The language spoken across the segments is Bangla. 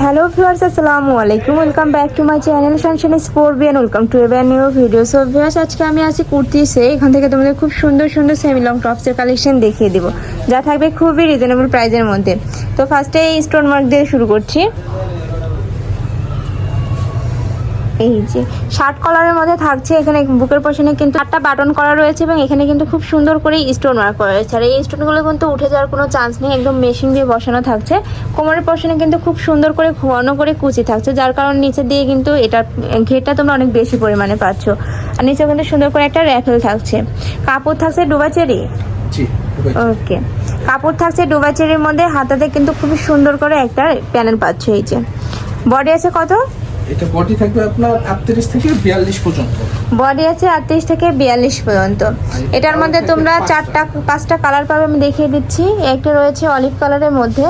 হ্যালো ভিউয়ার্স আসসালামু আলাইকুম welcome back to my channel সানশান স্পোর্ট বিয়ান ওয়েলকাম টু এবার নিউ ভিডিও সো ভিউয়ার্স আজকে আমি আছি কুর্তিসে এখান থেকে তোমাদের খুব সুন্দর সুন্দর সেমি লং টপসের কালেকশন দেখিয়ে দেবো। যা থাকবে খুবই রিজনেবল প্রাইজের মধ্যে। তো ফার্স্টে এই স্টোন মার্ক দিয়ে শুরু করছি। এই যে শার্ট কলারের মধ্যে থাকছে এখানে বুকের পশনে কিন্তু আটটা বাটন করা রয়েছে এবং এখানে কিন্তু খুব সুন্দর করে স্টোন ওয়ার্ক করা রয়েছে। আর এই স্টোনগুলো কিন্তু উঠে যাওয়ার কোনো চান্স নেই একদম মেশিন দিয়ে বসানো থাকছে। কোমরের পশনে কিন্তু খুব সুন্দর করে ঘন করে কুচি থাকছে যার কারণ নিচে দিয়ে কিন্তু এটা ঘেরটা তোমরা অনেক বেশি পরিমাণে পাচ্ছ। আর নিচে কিন্তু সুন্দর করে একটা র্যাফেল থাকছে। কাপড় থাকছে ডোবাচেরি? ওকে। কাপড় থাকছে ডুবাচেরির মধ্যে হাতাতে কিন্তু খুবই সুন্দর করে একটা প্যানেল পাচ্ছ এই যে। বডি আছে কত? এটা বডি থাকবে আপনার আটত্রিশ থেকে বিয়াল্লিশ পর্যন্ত। বডি আছে আটত্রিশ থেকে বিয়াল্লিশ পর্যন্ত। এটার মধ্যে তোমরা চারটা পাঁচটা কালার পাবে আমি দেখিয়ে দিচ্ছি। একটা রয়েছে অলিভ কালারের মধ্যে।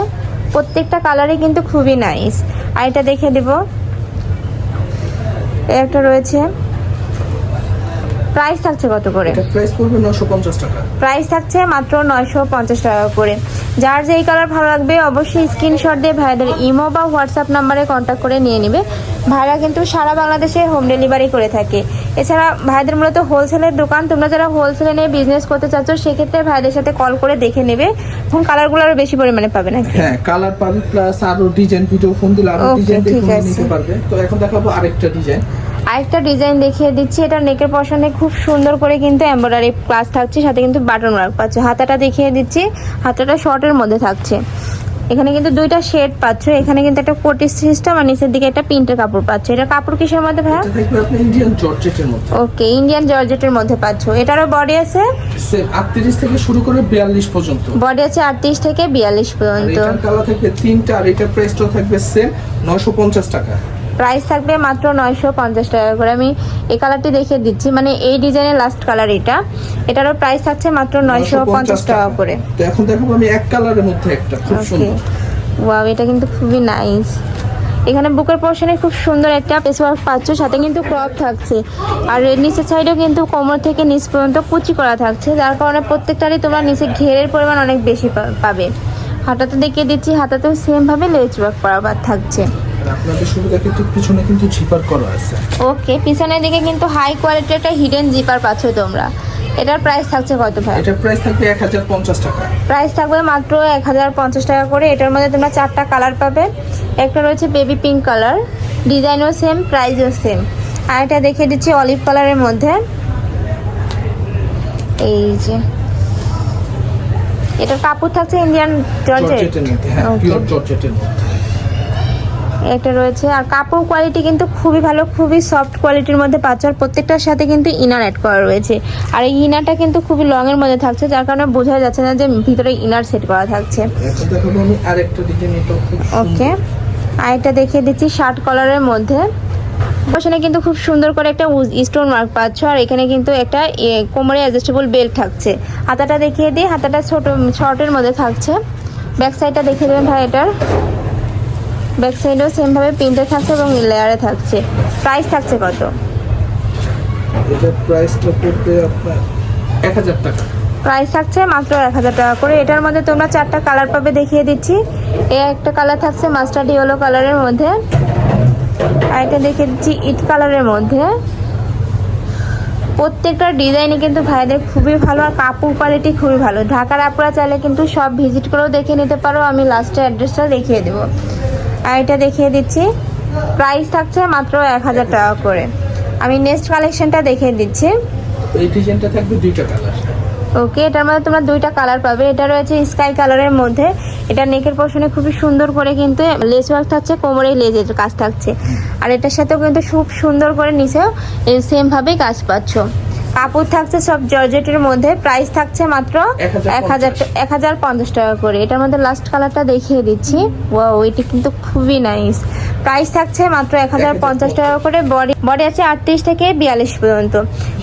প্রত্যেকটা কালারই কিন্তু খুবই নাইস আর এটা দেখে দেব। একটা রয়েছে প্রাইস থাকছে কত করে? এটা প্রাইস পড়বে নশো পঞ্চাশ টাকা। প্রাইস থাকছে মাত্র নয়শো পঞ্চাশ টাকা করে। যার যেই কালার ভালো লাগবে অবশ্যই স্ক্রিনশট দিয়ে ভাইদের ইমো বা হোয়াটসঅ্যাপ নাম্বারে কন্ট্যাক্ট করে নিয়ে নেবে। ভাইরা কিন্তু সারা বাংলাদেশে হোম ডেলিভারি করে থাকে। এছাড়া ভাইদের মূলত হোলসেলের দোকান। তোমরা যারা হোলসেলে নিয়ে বিজনেস করতে চাচ্ছ সেক্ষেত্রে ভাইদের সাথে কল করে দেখে নেবে। এখন কালারগুলো আরও বেশি পরিমাণে পাবে নাকি? হ্যাঁ কালার পাবে প্লাস আরও ডিজাইন ভিডিও ফোন দিলে আরও ডিজাইন দেখে। নিতে পারবে। তো এখন দেখাবো আরেকটা ডিজাইন আরেকটা ডিজাইন দেখিয়ে দিচ্ছি। এটা নেকের পশনে খুব সুন্দর করে কিন্তু এমব্রয়ডারি ক্লাস থাকছে সাথে কিন্তু বাটন ওয়ার্ক পাচ্ছ। হাতাটা দেখিয়ে দিচ্ছি হাতাটা শর্টের মধ্যে থাকছে। এখানে কিন্তু দুইটা শেড পাচ্ছ এখানে কিন্তু একটা কোটি সিস্টেম আর নিচের দিকে একটা প্রিন্টের কাপড় পাচ্ছ। এটা কাপড় কিসের মধ্যে ভাই ইন্ডিয়ান জর্জেটের মধ্যে। ওকে ইন্ডিয়ান জর্জেটের মধ্যে পাচ্ছ। এটারও বডি আছে? সেম আটত্রিশ থেকে শুরু করে বিয়াল্লিশ পর্যন্ত। বডি আছে আটত্রিশ থেকে বিয়াল্লিশ আর পর্যন্ত। এটার কালার থাকবে তিনটা আর এটার প্রাইসটাও থাকবে সেম নশো পঞ্চাশ টাকা। প্রাইস থাকবে মাত্র নয়শো পঞ্চাশ টাকা করে। আমি এই কালারটি দেখিয়ে দিচ্ছি। মানে এই ডিজাইনের লাস্ট কালার এটা। এটারও প্রাইস থাকছে মাত্র নয়শো পঞ্চাশ টাকা করে। এখন দেখাবো আমি এক কালারের মধ্যে একটা। খুব সুন্দর। ওয়াও এটা কিন্তু খুবই নাইস এখানে বুকের পোর্শনে খুব সুন্দর একটা পেস ওয়ার্ক পাচ্ছ। সাথে কিন্তু ক্রপ থাকছে। আর এর নিচের সাইডেও কিন্তু কোমর থেকে নিচ পর্যন্ত কুচি করা থাকছে। যার কারণে প্রত্যেকটারই তোমরা নিচে ঘেরের পরিমাণ অনেক বেশি পাবে। হাতাতে দেখিয়ে দিচ্ছি। হাতাতেও সেম ভাবে লেজ ওয়ার্ক করা থাকছে। আর আপনাদের সুবিধা কিন্তু পিছনে কিন্তু ঝিপার করা আছে। ওকে পিছনের দিকে কিন্তু হাই কোয়ালিটির একটা হিডেন জিপার পাচ্ছ তোমরা। এটার প্রাইস থাকছে কত ভাই? এটার প্রাইস থাকবে এক হাজার পঞ্চাশ টাকা। প্রাইস থাকবে মাত্র এক হাজার পঞ্চাশ টাকা করে। এটার মধ্যে তোমরা চারটা কালার পাবে। একটা রয়েছে বেবি পিঙ্ক কালার ডিজাইনও সেম প্রাইসও সেম আর এটা দেখিয়ে দিচ্ছি অলিভ কালারের মধ্যে। এই যে। এটার কাপড় থাকছে ইন্ডিয়ান জর্জেট হ্যাঁ পিওর জর্জেটের মধ্যে। এটা রয়েছে। আর কাপড় কোয়ালিটি কিন্তু খুবই ভালো খুবই সফট কোয়ালিটির মধ্যে পাচ্ছ। আর প্রত্যেকটার সাথে কিন্তু ইনার অ্যাড করা রয়েছে। আর এই ইনারটা কিন্তু খুবই লং এর মধ্যে থাকছে যার কারণে বোঝা যাচ্ছে না যে ভিতরে ইনার সেট করা থাকছে। আরেকটা খুব ওকে। আর এটা দেখিয়ে দিচ্ছি শার্ট কলারের মধ্যে। ওখানে কিন্তু খুব সুন্দর করে একটা স্টোন মার্ক পাচ্ছ। আর এখানে কিন্তু একটা কোমরে অ্যাডজাস্টেবল বেল্ট থাকছে। হাতাটা দেখিয়ে দিই হাতাটা ছোট শর্টের মধ্যে থাকছে। ব্যাক সাইডটা দেখিয়ে দেবেন ভাই এটার। ব্যাক সাইডেও সেমভাবে প্রিন্টে থাকছে এবং লেয়ারে থাকছে। প্রাইস থাকছে কত? এটার প্রাইসটা পড়বে আপনার এক হাজার টাকা। প্রাইস থাকছে মাত্র এক হাজার টাকা করে। এটার মধ্যে তোমরা চারটা কালার পাবে দেখিয়ে দিচ্ছি। এ একটা কালার থাকছে মাস্টার্ড ইয়েলো কালারের মধ্যে। আর এটা দেখিয়ে দিচ্ছি ইট কালারের মধ্যে। প্রত্যেকটা ডিজাইনই কিন্তু ভাইদের খুবই ভালো আর কাপড় কোয়ালিটি খুবই ভালো। ঢাকার আপুরা চাইলে কিন্তু সব ভিজিট করেও দেখে নিতে পারো। আমি লাস্টে অ্যাড্রেসটা দেখিয়ে দেবো। আর এটা দেখিয়ে দিচ্ছি। প্রাইস থাকছে মাত্র এক হাজার টাকা করে। আমি নেক্সট কালেকশনটা দেখিয়ে দিচ্ছি। এই ডিজাইনটা থাকবে দুইটা কালার ওকে এটার মধ্যে তোমরা দুইটা কালার পাবে। এটা রয়েছে স্কাই কালারের মধ্যে। এটা নেকের পোর্শনে খুবই সুন্দর করে কিন্তু লেস ওয়ার্ক থাকছে কোমরে লেজের কাজ থাকছে। আর এটার সাথেও কিন্তু খুব সুন্দর করে নিচেও সেম ভাবেই কাজ পাচ্ছ। কাপড় থাকছে সব জর্জেটের মধ্যে প্রাইস থাকছে মাত্র এক হাজার এক হাজার পঞ্চাশ। টাকা করে। এটার মধ্যে লাস্ট কালারটা দেখিয়ে দিচ্ছি। ওয়াও এটি কিন্তু খুবই নাইস প্রাইস থাকছে মাত্র এক হাজার পঞ্চাশ টাকা করে। বডি বডি আছে আটত্রিশ থেকে বিয়াল্লিশ পর্যন্ত।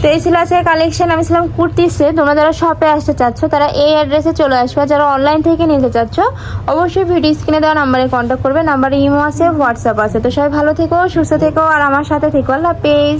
তো এই ছিল আছে কালেকশন আমি ছিলাম কুর্তিসে তোমরা যারা শপে আসতে চাচ্ছ তারা এই অ্যাড্রেসে চলে আসবে। যারা অনলাইন থেকে নিতে চাচ্ছ অবশ্যই ভিডিও স্ক্রিনে দেওয়া নাম্বারে কন্ট্যাক্ট করবে। নাম্বারে ইমো আছে হোয়াটসঅ্যাপ আছে। তো সবাই ভালো থেকো সুস্থ থেকো আর আমার সাথে থেকো। আল্লাহ পেজ